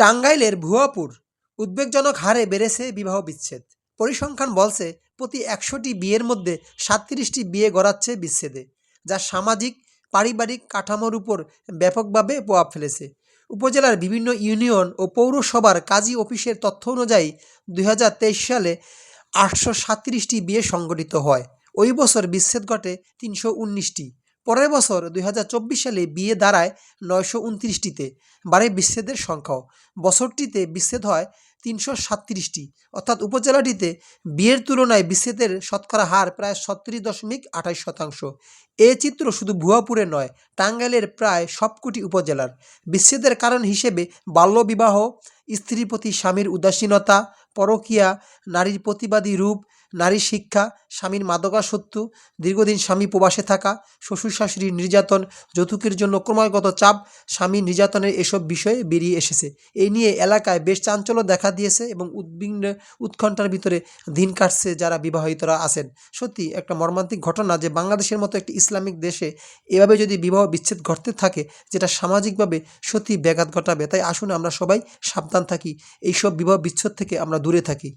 টাঙ্গাইলের ভুয়াপুর উদ্বেগজনক হারে বেড়েছে বিবাহ বিচ্ছেদ। পরিসংখ্যান বলছে, প্রতি একশোটি বিয়ের মধ্যে সাতত্রিশটি বিয়ে গড়াচ্ছে বিচ্ছেদে, যা সামাজিক, পারিবারিক কাঠামোর উপর ব্যাপকভাবে প্রভাব ফেলেছে। উপজেলার বিভিন্ন ইউনিয়ন ও পৌরসভার কাজী অফিসের তথ্য অনুযায়ী দু হাজার তেইশ সালে আটশো সাতত্রিশটি বিয়ে সংগঠিত হয়। ওই বছর বিচ্ছেদ ঘটে তিনশো উনিশটি। পরের বছর দুই হাজার চব্বিশ সালে বিয়ে দাঁড়ায় নয়শো উনত্রিশটিতে বাড়ে বিচ্ছেদের সংখ্যাও। বছরটিতে বিচ্ছেদ হয় তিনশো সাতত্রিশটি। অর্থাৎ উপজেলাটিতে বিয়ের তুলনায় বিচ্ছেদের শতকরা হার প্রায় ছত্রিশ দশমিক আঠাশ শতাংশ। এ চিত্র শুধু ভুয়াপুরে নয়, টাঙ্গাইলের প্রায় সবকটি উপজেলার। বিচ্ছেদের কারণ হিসেবে বাল্যবিবাহ, স্ত্রীর প্রতি স্বামীর উদাসীনতা, পরকীয়া, নারীর প্রতিবাদী রূপ নারী শিক্ষা, স্বামীর মাদকাসক্ত, দীর্ঘদিন স্বামী প্রবাসে থাকা, শ্বশুর শাশুড়ির নির্যাতন, যৌতুকের জন্য ক্রমাগত চাপ, স্বামী নির্যাতনের এসব বিষয়ে বেরিয়ে এসেছে। এই নিয়ে এলাকায় বেশ চাঞ্চল্য দেখা দিয়েছে এবং উদ্বিগ্ন উৎকণ্ঠার ভিতরে দিন কাটছে যারা বিবাহিতরা আছেন। সত্যি, একটা মর্মান্তিক ঘটনা যে বাংলাদেশের মতো একটি ইসলামিক দেশে এভাবে যদি বিবাহ বিচ্ছেদ ঘটতে থাকে, যেটা সামাজিকভাবে সত্যি ব্যাঘাত ঘটাবে, তাই আসুন আমরা সবাই সাবধান থাকি। এইসব বিবাহ বিচ্ছেদ থেকে আমরা দূরে থাকি।